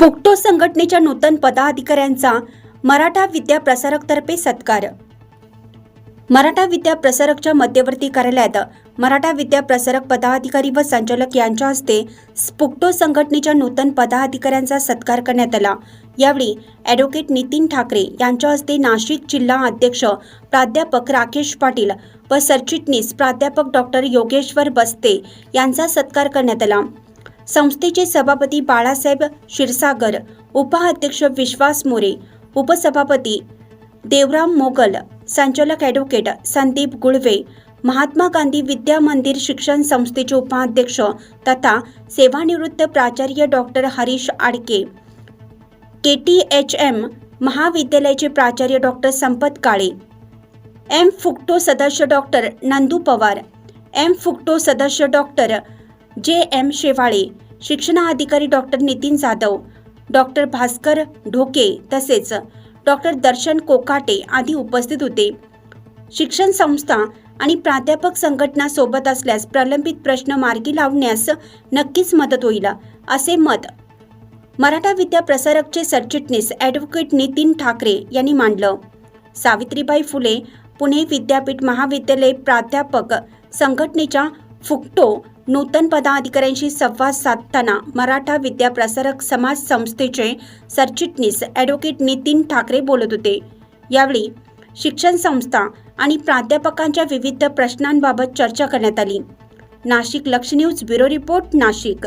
पोक्टो संघटनेच्या नूतन पदाधिकाऱ्यांचा मराठा विद्या प्रसारकतर्फे सत्कार. मराठा विद्या प्रसारकच्या मध्यवर्ती कार्यालयात मराठा विद्या प्रसारक पदाधिकारी व संचालक यांच्या हस्ते स्पुक्टो संघटनेच्या नूतन पदाधिकाऱ्यांचा सत्कार करण्यात आला. यावेळी ॲडव्होकेट नितीन ठाकरे यांच्या हस्ते नाशिक जिल्हा अध्यक्ष प्राध्यापक राकेश पाटील व सरचिटणीस प्राध्यापक डॉक्टर योगेश्वर बस्ते यांचा सत्कार करण्यात आला. संस्थेचे सभापती बाळासाहेब क्षीरसागर उपाध्यक्ष विश्वास मोरे उपसभापती देवराम मोगल संचालक ॲडव्होकेट संदीप गुळवे महात्मा गांधी विद्या मंदिर शिक्षण संस्थेचे उपाध्यक्ष तथा सेवानिवृत्त प्राचार्य doctor Harish Adke K T H M महाविद्यालयाचे प्राचार्य डॉक्टर संपत काळे एम फुकटो सदस्य डॉक्टर नंदू पवार एम फुकटो सदस्य डॉक्टर जे एम शेवाळे शिक्षणाधिकारी डॉक्टर नितीन जाधव डॉक्टर भास्कर ढोके तसेच डॉक्टर दर्शन कोकाटे आदी उपस्थित होते. शिक्षण संस्था आणि प्राध्यापक संघटना सोबत असल्यास प्रलंबित प्रश्न मार्गी लावण्यास नक्कीच मदत होईल असे मत मराठा विद्या प्रसारकचे सरचिटणीस ॲडव्होकेट नितीन ठाकरे यांनी मांडलं. सावित्रीबाई फुले पुणे विद्यापीठ महाविद्यालय प्राध्यापक संघटनेच्या फुकटो नूतन पदाधिकाऱ्यांशी संवाद साधताना मराठा विद्या प्रसारक समाज संस्थेचे सरचिटणीस ॲडव्होकेट नितीन ठाकरे बोलत होते. यावेळी शिक्षण संस्था आणि प्राध्यापकांच्या विविध प्रश्नांबाबत चर्चा करण्यात आली. नाशिक लक्ष न्यूज ब्युरो रिपोर्ट नाशिक.